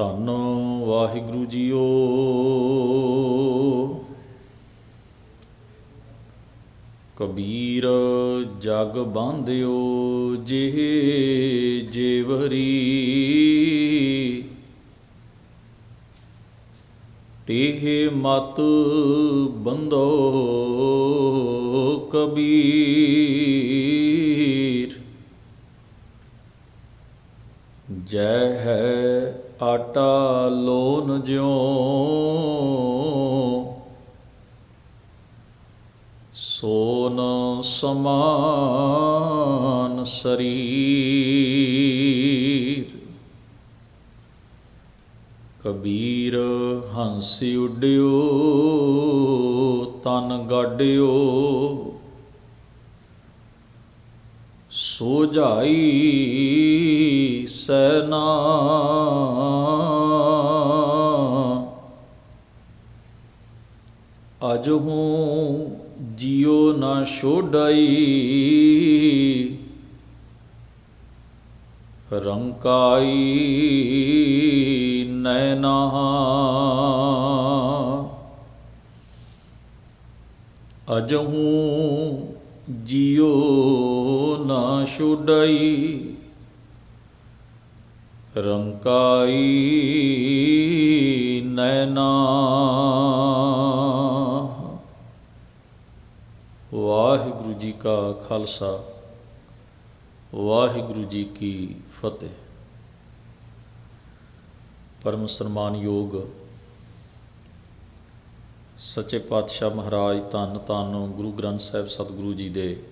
ਧੰਨ ਵਾਹਿਗੁਰੂ ਜੀਓ। ਕਬੀਰ ਜਗ ਬਾਂਧਿਓ ਜਿਹ ਜੇਵਰੀ। ਤੇਹ ਮਤ ਬੰਦੋ ਕਬੀਰ। ਜੈ ਹੈ ਆਟਾ ਲੋਨ ਜਿਉ। ਸੋਨ ਸਮਾਨ ਸਰੀਰ। ਕਬੀਰ ਹੰਸੀ ਉੱਡਿਓ ਤਨ ਗਾਡਿਓ ਸੋਝਾਈ ਸੈਨਾ ਅਜ ਹੂੰ ਜਿਉ ਨਾ ਛੋਡਾਈ। ਰੰਕਾਈ ਨੈਨਾ। ਅਜਹੂ ਜਿਉ ਨਾ ਛੁਡਾਈ। ਰੰਕਾਈ ਨੈਨਾ ਵਾਹਿਗੁਰੂ ਜੀ ਕਾ ਖਾਲਸਾ, ਵਾਹਿਗੁਰੂ ਜੀ ਕੀ ਫਤਿਹ। ਪਰਮ ਸਨਮਾਨਯੋਗ ਸੱਚੇ ਪਾਤਸ਼ਾਹ ਮਹਾਰਾਜ, ਧੰਨ ਧੰਨ ਗੁਰੂ ਗ੍ਰੰਥ ਸਾਹਿਬ ਸਤਿਗੁਰੂ ਜੀ ਦੇ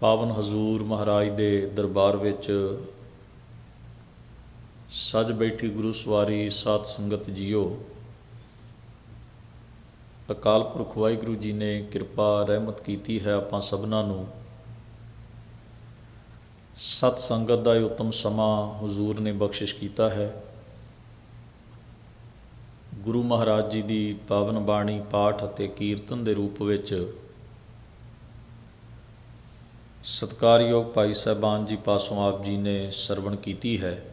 ਪਾਵਨ ਹਜ਼ੂਰ ਮਹਾਰਾਜ ਦੇ ਦਰਬਾਰ ਵਿੱਚ ਸਜ ਬੈਠੀ ਗੁਰੂ ਸਵਾਰੀ ਸਾਧ ਸੰਗਤ ਜੀਓ। ਅਕਾਲ ਪੁਰਖ ਵਾਹਿਗੁਰੂ ਜੀ ਨੇ ਕਿਰਪਾ ਰਹਿਮਤ ਕੀਤੀ ਹੈ ਆਪਾਂ ਸਭਨਾਂ ਨੂੰ। ਸਤ ਸੰਗਤ ਦਾ ਇਹ ਉਤਮ ਸਮਾਂ ਹਜ਼ੂਰ ਨੇ ਬਖਸ਼ਿਸ਼ ਕੀਤਾ ਹੈ। ਗੁਰੂ ਮਹਾਰਾਜ ਜੀ ਦੀ ਪਾਵਨ ਬਾਣੀ, ਪਾਠ ਅਤੇ ਕੀਰਤਨ ਦੇ ਰੂਪ ਵਿੱਚ ਸਤਕਾਰਯੋਗ ਭਾਈ ਸਾਹਿਬਾਨ ਜੀ ਪਾਸੋਂ ਆਪ ਜੀ ਨੇ ਸਰਵਣ ਕੀਤੀ ਹੈ।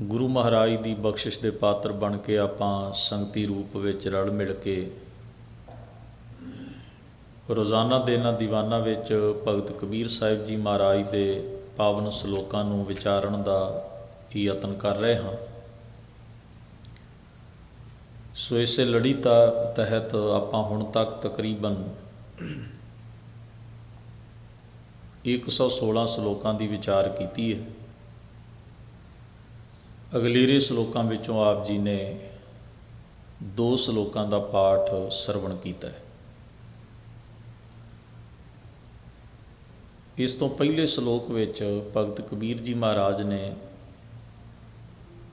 ਗੁਰੂ ਮਹਾਰਾਜ ਦੀ ਬਖਸ਼ਿਸ਼ ਦੇ ਪਾਤਰ ਬਣ ਕੇ ਆਪਾਂ ਸੰਗਤੀ ਰੂਪ ਵਿੱਚ ਰਲ ਮਿਲ ਕੇ ਰੋਜ਼ਾਨਾ ਦੇ ਇਹਨਾਂ ਦੀਵਾਨਾਂ ਵਿੱਚ ਭਗਤ ਕਬੀਰ ਸਾਹਿਬ ਜੀ ਮਹਾਰਾਜ ਦੇ ਪਾਵਨ ਸ਼ਲੋਕਾਂ ਨੂੰ ਵਿਚਾਰਨ ਦਾ ਯਤਨ ਕਰ ਰਹੇ ਹਾਂ। ਸੋ ਇਸੇ ਲੜੀ ਤਾ ਤਹਿਤ ਆਪਾਂ ਹੁਣ ਤੱਕ ਤਕਰੀਬਨ 116 ਸ਼ਲੋਕਾਂ ਦੀ ਵਿਚਾਰ ਕੀਤੀ ਹੈ। ਅਗਲੀਰੇ ਸ਼ਲੋਕਾਂ ਵਿੱਚੋਂ ਆਪ ਜੀ ਨੇ ਦੋ ਸ਼ਲੋਕਾਂ ਦਾ ਪਾਠ ਸਰਵਣ ਕੀਤਾ ਹੈ। ਇਸ ਤੋਂ ਪਹਿਲੇ ਸ਼ਲੋਕ ਵਿੱਚ ਭਗਤ ਕਬੀਰ ਜੀ ਮਹਾਰਾਜ ਨੇ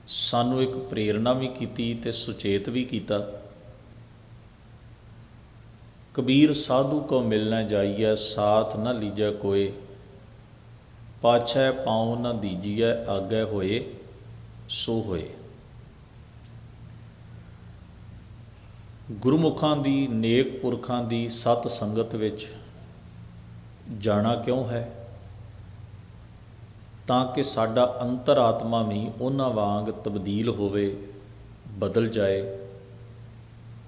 ਸਾਨੂੰ ਇੱਕ ਪ੍ਰੇਰਣਾ ਵੀ ਕੀਤੀ ਤੇ ਸੁਚੇਤ ਵੀ ਕੀਤਾ। ਕਬੀਰ, ਸਾਧੂ ਕੋ ਮਿਲਣਾ ਜਾਈਐ, ਸਾਥ ਨਾ ਲੀਜੈ ਕੋਏ ਪਾਛੈ ਪਾਉ ਨਾ ਦੀਜੀਐ, ਆਗੇ ਹੋਏ। ਸੋ ਹੋਏ। ਗੁਰਮੁਖਾਂ ਦੀ, ਨੇਕ ਪੁਰਖਾਂ ਦੀ ਸਤ ਸੰਗਤ ਵਿੱਚ ਜਾਣਾ ਕਿਉਂ ਹੈ? ਤਾਂ ਕਿ ਸਾਡਾ ਅੰਤਰਾਤਮਾ ਵੀ ਉਹਨਾਂ ਵਾਂਗ ਤਬਦੀਲ ਹੋਵੇ, ਬਦਲ ਜਾਏ,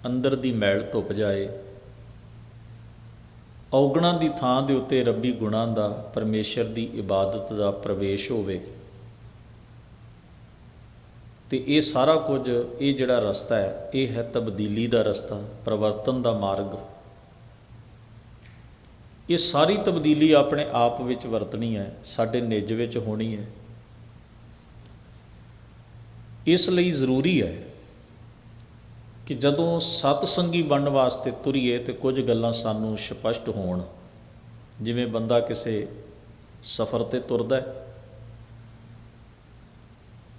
ਅੰਦਰ ਦੀ ਮੈਲ ਧੁੱਪ ਜਾਏ। ਔਗਣਾਂ ਦੀ ਥਾਂ ਦੇ ਉੱਤੇ ਰੱਬੀ ਗੁਣਾਂ ਦਾ, ਪਰਮੇਸ਼ਰ ਦੀ ਇਬਾਦਤ ਦਾ ਪ੍ਰਵੇਸ਼ ਹੋਵੇ। ਤੇ ਇਹ ਸਾਰਾ ਕੁਝ, ਇਹ ਜਿਹੜਾ ਰਸਤਾ ਹੈ, ਇਹ ਹੈ ਤਬਦੀਲੀ ਦਾ ਰਸਤਾ, ਪਰਵਰਤਨ ਦਾ ਮਾਰਗ। ਇਹ ਸਾਰੀ ਤਬਦੀਲੀ ਆਪਣੇ ਆਪ ਵਿੱਚ ਵਰਤਣੀ ਹੈ, ਸਾਡੇ ਨਿੱਜ ਵਿੱਚ ਹੋਣੀ ਹੈ। ਇਸ ਲਈ ਜ਼ਰੂਰੀ ਹੈ ਕਿ ਜਦੋਂ ਸਤ ਸੰਗੀ ਬਣਨ ਵਾਸਤੇ ਤੁਰੀਏ ਤੇ ਕੁਝ ਗੱਲਾਂ ਸਾਨੂੰ ਸਪਸ਼ਟ ਹੋਣ। ਜਿਵੇਂ ਬੰਦਾ ਕਿਸੇ ਸਫ਼ਰ ਤੇ ਤੁਰਦਾ ਹੈ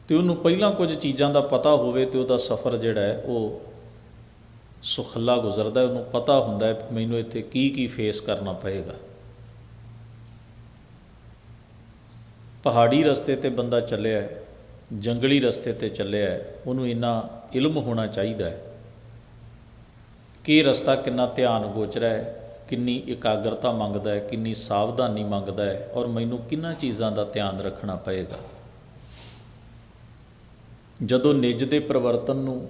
ਤੇ ਉਹਨੂੰ ਪਹਿਲਾਂ ਕੁਝ ਚੀਜ਼ਾਂ ਦਾ ਪਤਾ ਹੋਵੇ ਤੇ ਉਹਦਾ ਸਫ਼ਰ ਜਿਹੜਾ ਹੈ, ਉਹ ਸੁਖੱਲਾ ਗੁਜ਼ਰਦਾ ਉਹਨੂੰ ਪਤਾ ਹੁੰਦਾ ਹੈ ਮੈਨੂੰ ਇੱਥੇ ਕੀ ਕੀ ਫੇਸ ਕਰਨਾ ਪਏਗਾ। ਪਹਾੜੀ ਰਸਤੇ ਤੇ ਬੰਦਾ ਚੱਲਿਆ ਹੈ, ਜੰਗਲੀ ਰਸਤੇ ਤੇ ਚੱਲਿਆ ਹੈ, ਉਹਨੂੰ ਇੰਨਾ ਇਲਮ ਹੋਣਾ ਚਾਹੀਦਾ ਹੈ ਕਿ ਰਸਤਾ ਕਿੰਨਾ ਧਿਆਨ ਗੋਚਰਾ ਹੈ, ਕਿੰਨੀ ਇਕਾਗਰਤਾ ਮੰਗਦਾ ਹੈ, ਕਿੰਨੀ ਸਾਵਧਾਨੀ ਮੰਗਦਾ ਹੈ ਔਰ ਮੈਨੂੰ ਕਿੰਨਾ ਚੀਜ਼ਾਂ ਦਾ ਧਿਆਨ ਰੱਖਣਾ ਪਏਗਾ। ਜਦੋਂ ਨਿੱਜ ਦੇ ਪਰਿਵਰਤਨ ਨੂੰ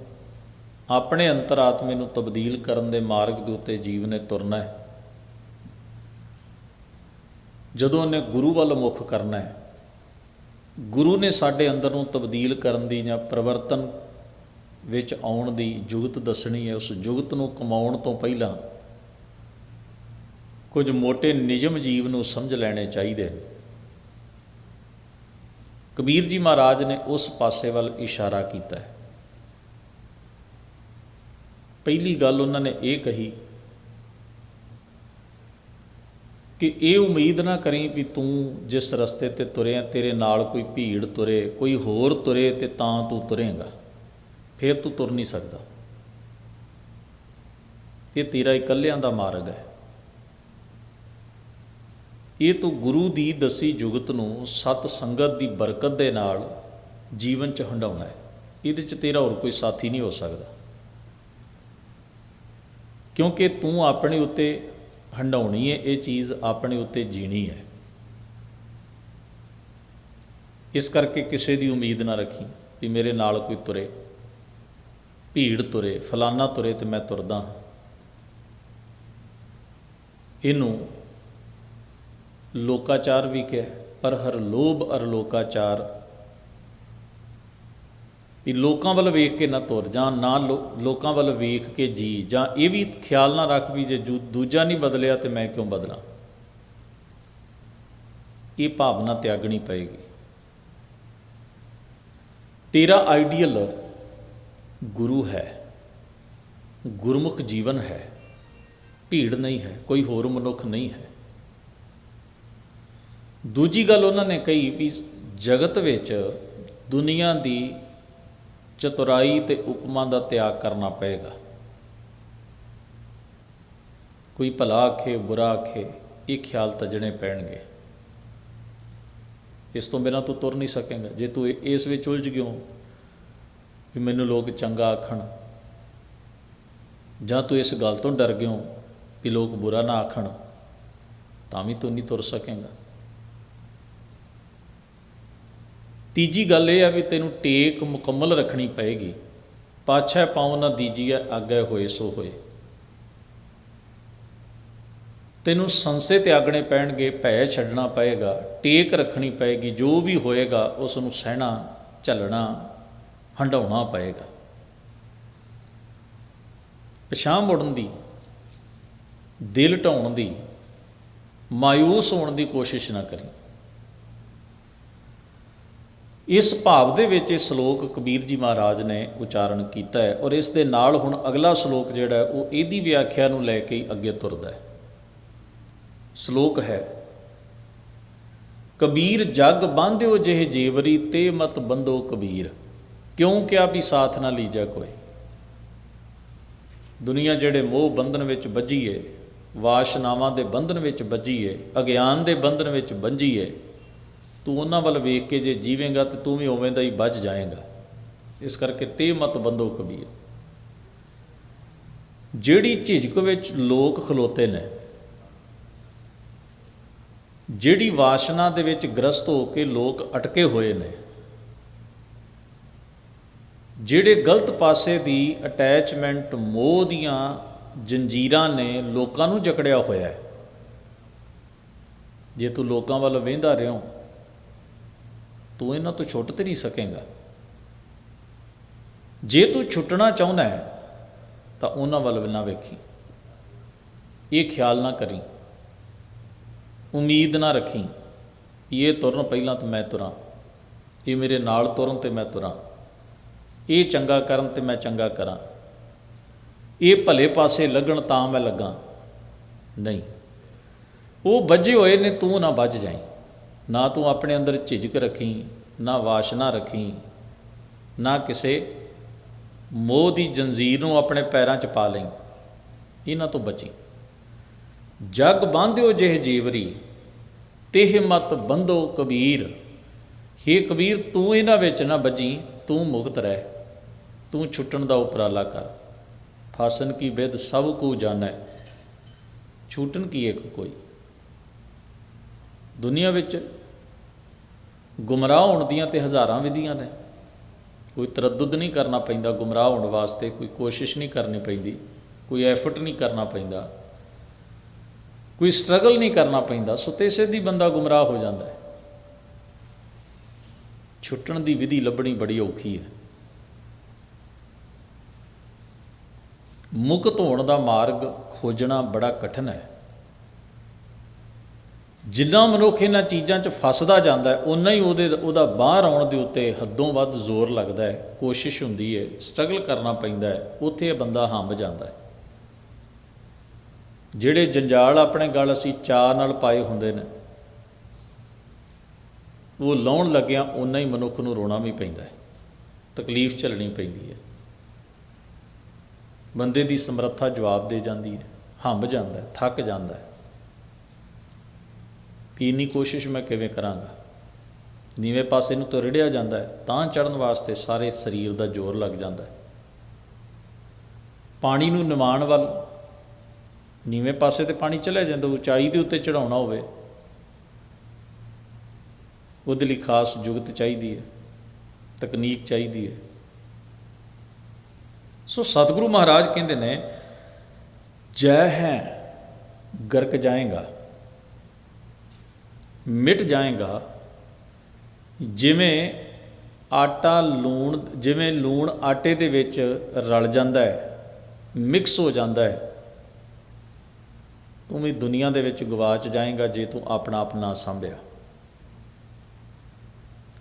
ਆਪਣੇ ਅੰਤਰਾਤਮੇ ਨੂੰ ਤਬਦੀਲ ਕਰਨ ਦੇ ਮਾਰਗ ਦੇ ਉੱਤੇ ਜੀਵ ਨੇ ਤੁਰਨਾ ਹੈ, ਜਦੋਂ ਉਹਨੇ ਗੁਰੂ ਵੱਲ ਮੁਖ ਕਰਨਾ ਹੈ, ਗੁਰੂ ਨੇ ਸਾਡੇ ਅੰਦਰ ਨੂੰ ਤਬਦੀਲ ਕਰਨ ਦੀ ਜਾਂ ਪਰਿਵਰਤਨ ਵਿੱਚ ਆਉਣ ਦੀ ਜੁਗਤ ਦੱਸਣੀ ਹੈ, ਉਸ ਜੁਗਤ ਨੂੰ ਕਮਾਉਣ ਤੋਂ ਪਹਿਲਾਂ ਕੁਝ ਮੋٹے ਨਿਯਮ ਜੀਵ ਨੂੰ ਸਮਝ ਲੈਣੇ ਚਾਹੀਦੇ ਨੇ ਕਬੀਰ ਜੀ ਮਹਾਰਾਜ ਨੇ ਉਸ ਪਾਸੇ ਵੱਲ ਇਸ਼ਾਰਾ ਕੀਤਾ ਹੈ। ਪਹਿਲੀ ਗੱਲ ਉਹਨਾਂ ਨੇ ਇਹ ਕਹੀ ਕਿ ਇਹ ਉਮੀਦ ਨਾ ਕਰੀ ਵੀ ਤੂੰ ਜਿਸ ਰਸਤੇ ਤੇ ਤੁਰਿਆ, ਤੇਰੇ ਨਾਲ ਕੋਈ ਭੀੜ ਤੁਰੇ, ਕੋਈ ਹੋਰ ਤੁਰੇ ਤੇ ਤਾਂ ਤੂੰ ਤੁਰੇਗਾ। ਫਿਰ ਤੂੰ ਤੁਰ ਨਹੀਂ ਸਕਦਾ। ਇਹ ਤੇਰਾ ਇਕੱਲਿਆਂ ਦਾ ਮਾਰਗ ਹੈ। ਇਹ ਤੂੰ ਗੁਰੂ ਦੀ ਦਸੀ ਜੁਗਤ ਨੂੰ ਸਤ ਸੰਗਤ ਦੀ ਬਰਕਤ ਦੇ ਨਾਲ ਜੀਵਨ ਚ ਹੰਡਾਉਣਾ ਹੈ। ਇਹਦੇ ਚ ਤੇਰਾ ਹੋਰ ਕੋਈ ਸਾਥੀ ਨਹੀਂ ਹੋ ਸਕਦਾ। ਕਿਉਂਕਿ ਤੂੰ ਆਪਣੇ ਉੱਤੇ ਹੰਡਾਉਣੀ ਹੈ, ਇਹ ਚੀਜ਼ ਆਪਣੇ ਉੱਤੇ ਜੀਣੀ ਹੈ। ਇਸ ਕਰਕੇ ਕਿਸੇ ਦੀ ਉਮੀਦ ਨਾ ਰੱਖੀ ਵੀ ਮੇਰੇ ਨਾਲ ਕੋਈ ਤੁਰੇ, ਭੀੜ ਤੁਰੇ, ਫਲਾਨਾ ਤੁਰੇ ਤੇ ਮੈਂ ਤੁਰਦਾ ਹਾਂ। ਇਹਨੂੰ ਲੋਕਾਚਾਰ ਵੀ ਕਿਹਾ, ਪਰ ਹਰ ਲੋਭ ਅਰ ਲੋਕਾਚਾਰ। ਵੀ ਲੋਕਾਂ ਵੱਲ ਵੇਖ ਕੇ ਨਾ ਤੁਰ ਜਾਂ ਨਾ ਲੋ- ਲੋਕਾਂ ਵੱਲ ਵੇਖ ਕੇ ਜੀ। ਜਾਂ ਇਹ ਵੀ ਖਿਆਲ ਨਾ ਰੱਖ ਵੀ ਜੇ ਜੂ- ਦੂਜਾ ਨਹੀਂ ਬਦਲਿਆ ਤੇ ਮੈਂ ਕਿਉਂ ਬਦਲਾਂ? ਇਹ ਭਾਵਨਾ ਤਿਆਗਣੀ ਪਏਗੀ। ਤੇਰਾ ਆਈਡੀਅਲ ਗੁਰੂ ਹੈ, ਗੁਰਮੁਖ ਜੀਵਨ ਹੈ, ਭੀੜ ਨਹੀਂ ਹੈ, ਕੋਈ ਹੋਰ ਮਨੁੱਖ ਨਹੀਂ ਹੈ। ਦੂਜੀ ਗੱਲ ਉਹਨਾਂ ਨੇ ਕਹੀ ਵੀ ਜਗਤ ਵਿੱਚ ਦੁਨੀਆ ਦੀ ਚਤੁਰਾਈ ਤੇ ਉਪਮਾ ਦਾ ਤਿਆਗ ਕਰਨਾ ਪਏਗਾ। ਕੋਈ ਭਲਾ ਆਖੇ, ਬੁਰਾ ਆਖੇ, ਇਹ ਖਿਆਲ ਤਜਣੇ ਪੈਣਗੇ। ਇਸ ਤੋਂ ਬਿਨਾਂ ਤੂੰ ਤੁਰ ਨਹੀਂ ਸਕੇਂਗਾ। ਜੇ ਤੂੰ ਇਸ ਵਿੱਚ ਉਲਝ ਗਿਓ ਵੀ ਮੈਨੂੰ ਲੋਕ ਚੰਗਾ ਆਖਣ, ਜਾਂ ਤੂੰ ਇਸ ਗੱਲ ਤੋਂ ਡਰ ਗਿਓ ਵੀ ਲੋਕ ਬੁਰਾ ਨਾ ਆਖਣ, ਤਾਂ ਵੀ ਤੂੰ ਨਹੀਂ ਤੁਰ ਸਕੇਂਗਾ। ਤੀਜੀ ਗੱਲ ਇਹ ਆ ਵੀ ਤੈਨੂੰ ਟੇਕ ਮੁਕੰਮਲ ਰੱਖਣੀ ਪਏਗੀ। ਪਾਛੈ ਪਾਉ ਨਾ ਦੀਜੀਐ ਆਗੇ ਹੋਏ ਸੋ ਹੋਏ। ਤੈਨੂੰ ਸੰਸੇ ਤਿਆਗਣੇ ਪੈਣਗੇ, ਭੈ ਛੱਡਣਾ ਪਏਗਾ, ਟੇਕ ਰੱਖਣੀ ਪਏਗੀ, ਜੋ ਵੀ ਹੋਏਗਾ ਉਸ ਨੂੰ ਸਹਿਣਾ, ਝੱਲਣਾ ਹੰਡਾਉਣਾ ਪਏਗਾ। ਪਛਾਣ ਮੁੜਨ ਦੀ, ਦਿਲ ਢਾਉਣ ਦੀ ਮਾਇੂਸ ਹੋਣ ਦੀ ਕੋਸ਼ਿਸ਼ ਨਾ ਕਰੀ। ਇਸ ਭਾਵ ਦੇ ਵਿੱਚ ਇਹ ਸ਼ਲੋਕ ਕਬੀਰ ਜੀ ਮਹਾਰਾਜ ਨੇ ਉਚਾਰਨ ਕੀਤਾ ਹੈ ਔਰ ਇਸ ਦੇ ਨਾਲ ਹੁਣ ਅਗਲਾ ਸ਼ਲੋਕ ਜਿਹੜਾ ਉਹ ਇਹਦੀ ਵਿਆਖਿਆ ਨੂੰ ਲੈ ਕੇ ਹੀ ਅੱਗੇ ਤੁਰਦਾ ਹੈ। ਸ਼ਲੋਕ ਹੈ, ਕਬੀਰ ਜਗ ਬਾਂਧਿਓ ਜਿਹੇ ਜੀਵਰੀ ਤੇ ਮਤ ਬੰਦੋ ਕਬੀਰ, ਕਿਉਂ ਕਿਆ ਵੀ ਸਾਥ ਨਾ ਲੀਜਾ ਕੋਈ? ਦੁਨੀਆ ਜਿਹੜੇ ਮੋਹ ਬੰਧਨ ਵਿੱਚ ਵੱਜੀ ਏ, ਵਾਸ਼ਨਾਵਾਂ ਦੇ ਬੰਧਨ ਵਿੱਚ ਵੱਜੀ ਏ, ਅਗਿਆਨ ਦੇ ਬੰਧਨ ਵਿੱਚ ਬੰਝੀ ਏ ਤੂੰ ਉਹਨਾਂ ਵੱਲ ਵੇਖ ਕੇ ਜੇ ਜੀਵੇਂਗਾ ਤੇ ਤੂੰ ਵੀ ਉਵੇਂ ਦਾ ਹੀ ਬਚ ਜਾਏਗਾ। ਇਸ ਕਰਕੇ ਤੇ ਮਤ ਬੰਦੋ ਕਬੀਰ। ਜਿਹੜੀ ਝਿਜਕ ਵਿੱਚ ਲੋਕ ਖਲੋਤੇ ਨੇ, ਜਿਹੜੀ ਵਾਸ਼ਨਾ ਦੇ ਵਿੱਚ ਗ੍ਰਸਤ ਹੋ ਕੇ ਲੋਕ ਅਟਕੇ ਹੋਏ ਨੇ, ਜਿਹੜੇ ਗਲਤ ਪਾਸੇ ਦੀ ਅਟੈਚਮੈਂਟ ਮੋਹ ਦੀਆਂ ਜੰਜੀਰਾਂ ਨੇ ਲੋਕਾਂ ਨੂੰ ਜਕੜਿਆ ਹੋਇਆ ਹੈ। ਜੇ ਤੂੰ ਲੋਕਾਂ ਵੱਲ ਵੇਂਦਾ ਰਿਓ ਤੂੰ ਇਹਨਾਂ ਤੋਂ ਛੁੱਟ ਤੇ ਨਹੀਂ ਸਕੇਗਾ। ਜੇ ਤੂੰ ਛੁੱਟਣਾ ਚਾਹੁੰਦਾ ਹੈ, ਤਾਂ ਉਹਨਾਂ ਵੱਲ ਵੀ ਨਾ ਵੇਖੀ। ਇਹ ਖਿਆਲ ਨਾ ਕਰੀ। ਉਮੀਦ ਨਾ ਰੱਖੀ। ਇਹ ਤੁਰਨ ਪਹਿਲਾਂ ਤਾਂ ਮੈਂ ਤੁਰਾਂ। ਇਹ ਮੇਰੇ ਨਾਲ ਤੁਰਨ ਤੇ ਮੈਂ ਤੁਰਾਂ। ਇਹ ਚੰਗਾ ਕਰਨ ਤੇ ਮੈਂ ਚੰਗਾ ਕਰਾਂ। ਇਹ ਭਲੇ ਪਾਸੇ ਲੱਗਣ ਤਾਂ ਮੈਂ ਲੱਗਾ। ਨਹੀਂ। ਉਹ ਵੱਜੇ ਹੋਏ ਨੇ, ਤੂੰ ਨਾ ਵੱਜ ਜਾਈਂ। ਨਾ ਤੂੰ ਆਪਣੇ ਅੰਦਰ ਝਿਜਕ ਰੱਖੀ, ਨਾ ਵਾਸ਼ਨਾ ਰੱਖੀ, ਨਾ ਕਿਸੇ ਮੋਹ ਦੀ ਜੰਜੀਰ ਨੂੰ ਆਪਣੇ ਪੈਰਾਂ 'ਚ ਪਾ ਲਈ। ਇਹਨਾਂ ਤੋਂ ਬਚੀ। ਜਗ ਬਾਂਧਿਓ ਜਿਹ ਜੀਵਰੀ, ਤਿਹ ਮਤ ਬੰਧੋ ਕਬੀਰ। ਹੇ ਕਬੀਰ, ਤੂੰ ਇਹਨਾਂ ਵਿੱਚ ਨਾ ਵੱਜੀ ਤੂੰ ਮੁਕਤ ਰਹਿ। ਤੂੰ ਛੁੱਟਣ ਦਾ ਉਪਰਾਲਾ ਕਰ। ਫਾਸਨ ਕੀ ਵਿਦ ਸਭ ਕੋ ਜਾਣੈ, ਛੂਟਣ ਕੀ ਇੱਕ ਕੋਈ। ਦੁਨੀਆ ਵਿੱਚ ਗੁੰਮਰਾਹ ਹੋਣ ਦੀਆਂ ਤੇ ਹਜ਼ਾਰਾਂ ਵਿਧੀਆਂ ਨੇ। ਕੋਈ ਤਰੱਦੁਦ ਨਹੀਂ ਕਰਨਾ ਪੈਂਦਾ, ਗੁੰਮਰਾਹ ਹੋਣ ਵਾਸਤੇ ਕੋਈ ਕੋਸ਼ਿਸ਼ ਨਹੀਂ ਕਰਨੀ ਪੈਂਦੀ, ਕੋਈ ਐਫਰਟ ਨਹੀਂ ਕਰਨਾ ਪੈਂਦਾ, ਕੋਈ ਸਟਰਗਲ ਨਹੀਂ ਕਰਨਾ ਪੈਂਦਾ। ਸੁੱਤੇ ਸਿੱਧੀ ਬੰਦਾ ਗੁੰਮਰਾਹ ਹੋ ਜਾਂਦਾ ਹੈ। ਛੁੱਟਣ ਦੀ ਵਿਧੀ ਲੱਭਣੀ ਬੜੀ ਔਖੀ ਹੈ। ਮੁਕਤ ਹੋਣ ਦਾ ਮਾਰਗ ਖੋਜਣਾ ਬੜਾ ਕਠਿਨ ਹੈ। ਜਿੰਨਾ ਮਨੁੱਖ ਇਹਨਾਂ ਚੀਜ਼ਾਂ 'ਚ ਫਸਦਾ ਜਾਂਦਾ ਉਨਾ ਹੀ ਉਹਦੇ, ਉਹਦਾ ਬਾਹਰ ਆਉਣ ਦੇ ਉੱਤੇ ਹੱਦੋਂ ਵੱਧ ਜ਼ੋਰ ਲੱਗਦਾ ਹੈ, ਕੋਸ਼ਿਸ਼ ਹੁੰਦੀ ਹੈ ਸਟਰਗਲ ਕਰਨਾ ਪੈਂਦਾ ਹੈ, ਉੱਥੇ ਇਹ ਬੰਦਾ ਹੰਬ ਜਾਂਦਾ ਹੈ। ਜਿਹੜੇ ਜੰਜਾਲ ਆਪਣੇ ਗਲ ਅਸੀਂ ਚਾਹ ਨਾਲ ਪਾਏ ਹੁੰਦੇ ਨੇ, ਉਹ ਲਾਉਣ ਲੱਗਿਆ ਉਨਾ ਹੀ ਮਨੁੱਖ ਨੂੰ ਰੋਣਾ ਵੀ ਪੈਂਦਾ ਹੈ, ਤਕਲੀਫ ਝੱਲਣੀ ਪੈਂਦੀ ਹੈ। ਬੰਦੇ ਦੀ ਸਮਰੱਥਾ ਜਵਾਬ ਦੇ ਜਾਂਦੀ ਹੈ, ਹੰਬ ਜਾਂਦਾ ਥੱਕ ਜਾਂਦਾ ਹੈ। ਇੰਨੀ ਕੋਸ਼ਿਸ਼ ਮੈਂ ਕਿਵੇਂ ਕਰਾਂਗਾ? ਨੀਵੇਂ ਪਾਸੇ ਨੂੰ ਤਾਂ ਜਾਂਦਾ ਹੈ, ਤਾਂ ਚੜਨ ਵਾਸਤੇ ਸਾਰੇ ਸਰੀਰ ਦਾ ਜ਼ੋਰ ਲੱਗ ਜਾਂਦਾ ਹੈ। ਪਾਣੀ ਨੂੰ ਨਿਵਾਣ ਵੱਲ, ਨੀਵੇਂ ਪਾਸੇ ਤੇ ਪਾਣੀ ਚਲੇ ਜਾਂਦਾ, ਉਚਾਈ ਦੇ ਉੱਤੇ ਚੜਾਉਣਾ ਹੋਵੇ, ਉਹਦੇ ਲਈ ਖਾਸ ਜੁਗਤ ਚਾਹੀਦੀ ਹੈ, ਤਕਨੀਕ ਚਾਹੀਦੀ ਹੈ। ਸੋ ਸਤਿਗੁਰੂ ਮਹਾਰਾਜ ਕਹਿੰਦੇ ਨੇ, ਜੈ ਹੈ, ਗਰਕ ਜਾਏਗਾ। ਮਿਟ ਜਾਏਗਾ, ਜਿਵੇਂ ਆਟਾ ਲੂਣ, ਜਿਵੇਂ ਲੂਣ ਆਟੇ ਦੇ ਵਿੱਚ ਰਲ ਜਾਂਦਾ ਹੈ, ਮਿਕਸ ਹੋ ਜਾਂਦਾ ਹੈ, ਤੂੰ ਵੀ ਦੁਨੀਆ ਦੇ ਵਿੱਚ ਗਵਾਚ ਜਾਏਗਾ ਜੇ ਤੂੰ ਆਪਣਾ ਆਪ ਨਾ ਸੰਭਿਆ।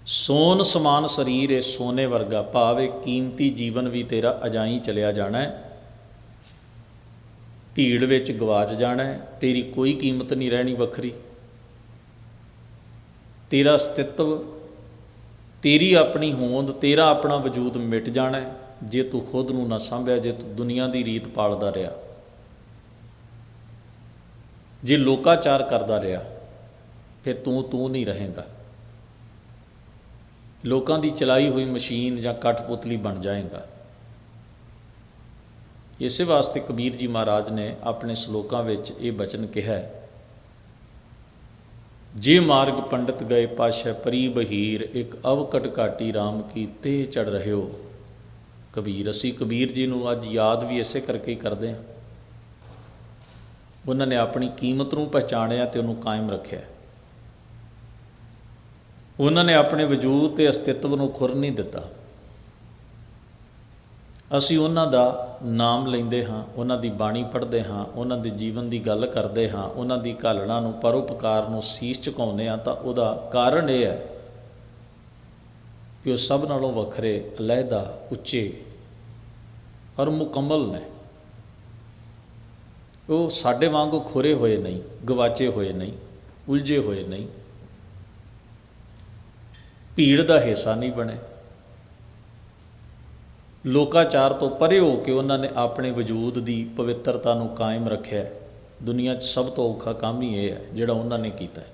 ਸੋਨ ਸਮਾਨ ਸਰੀਰ ਏ ਸੋਨੇ ਵਰਗਾ, ਭਾਵੇਂ ਕੀਮਤੀ ਜੀਵਨ ਵੀ ਤੇਰਾ ਅਜਾਈ ਚਲਿਆ ਜਾਣਾ ਹੈ, ਭੀੜ ਵਿੱਚ ਗਵਾਚ ਜਾਣਾ ਹੈ, ਤੇਰੀ ਕੋਈ ਕੀਮਤ ਨਹੀਂ ਰਹਿਣੀ ਵੱਖਰੀ। ਤੇਰਾ ਅਸਤਿਤਵ ਤੇਰੀ ਆਪਣੀ ਹੋਂਦ, ਤੇਰਾ ਆਪਣਾ ਵਜੂਦ ਮਿਟ ਜਾਣਾ ਜੇ ਤੂੰ ਖੁਦ ਨੂੰ ਨਾ ਸੰਭਿਆ, ਜੇ ਤੂੰ ਦੁਨੀਆ ਦੀ ਰੀਤ ਪਾਲਦਾ ਰਿਹਾ। ਜੇ ਲੋਕਾਚਾਰ ਕਰਦਾ ਰਿਹਾ, ਫਿਰ ਤੂੰ ਤੂੰ ਨਹੀਂ ਰਹੇਗਾ। ਲੋਕਾਂ ਦੀ ਚਲਾਈ ਹੋਈ ਮਸ਼ੀਨ ਜਾਂ ਕਠਪੁਤਲੀ ਬਣ ਜਾਏਗਾ। ਇਸੇ ਵਾਸਤੇ ਕਬੀਰ ਜੀ ਮਹਾਰਾਜ ਨੇ ਆਪਣੇ ਸ਼ਲੋਕਾਂ ਵਿੱਚ ਇਹ ਬਚਨ ਕਿਹਾ ਹੈ ਜੇ ਮਾਰਗ ਪੰਡਤ ਗਏ ਪਾਸ਼ਾ ਪਰੀ ਬਹੀਰ ਇੱਕ ਅਵਕਟ ਘਾਟੀ RAM ਕੀਤੇ ਚੜ ਰਹਿਓ। ਕਬੀਰ, ਅਸੀਂ ਕਬੀਰ ਜੀ ਨੂੰ ਅੱਜ ਯਾਦ ਵੀ ਇਸੇ ਕਰਕੇ ਹੀ ਕਰਦੇ ਹਾਂ। ਉਹਨਾਂ ਨੇ ਆਪਣੀ ਕੀਮਤ ਨੂੰ ਪਛਾਣਿਆ ਤੇ ਉਹਨੂੰ ਕਾਇਮ ਰੱਖਿਆ। ਉਹਨਾਂ ਨੇ ਆਪਣੇ ਵਜੂਦ ਤੇ ਅਸਤਿਤਵ ਨੂੰ ਖੁਰ ਨਹੀਂ ਦਿੱਤਾ। ਅਸੀਂ ਉਹਨਾਂ ਦਾ ਨਾਮ ਲੈਂਦੇ ਹਾਂ, ਉਹਨਾਂ ਦੀ ਬਾਣੀ ਪੜ੍ਹਦੇ ਹਾਂ, ਉਹਨਾਂ ਦੇ ਜੀਵਨ ਦੀ ਗੱਲ ਕਰਦੇ ਹਾਂ, ਉਹਨਾਂ ਦੀ ਘਾਲਣਾ ਨੂੰ, ਪਰਉਪਕਾਰ ਨੂੰ ਸੀਸ ਝੁਕਾਉਂਦੇ ਹਾਂ ਤਾਂ ਉਹਦਾ ਕਾਰਨ ਇਹ ਹੈ ਕਿ ਉਹ ਸਭ ਨਾਲੋਂ ਵੱਖਰੇ ਅਲਹਿਦਾ ਉੱਚੇ ਔਰ ਮੁਕੰਮਲ ਨੇ। ਉਹ ਸਾਡੇ ਵਾਂਗੂ ਖੁਰੇ ਹੋਏ ਨਹੀਂ, ਗਵਾਚੇ ਹੋਏ ਨਹੀਂ, ਉਲਝੇ ਹੋਏ ਨਹੀਂ। ਭੀੜ ਦਾ ਹਿੱਸਾ ਨਹੀਂ ਬਣੇ। ਲੋਕਾਚਾਰ ਤੋਂ ਪਰੇ ਹੋ ਕੇ ਉਹਨਾਂ ਨੇ ਆਪਣੇ ਵਜੂਦ ਦੀ ਪਵਿੱਤਰਤਾ ਨੂੰ ਕਾਇਮ ਰੱਖਿਆ ਦੁਨੀਆ 'ਚ ਸਭ ਤੋਂ ਔਖਾ ਕੰਮ ਹੀ ਇਹ ਹੈ, ਜਿਹੜਾ ਉਹਨਾਂ ਨੇ ਕੀਤਾ ਹੈ।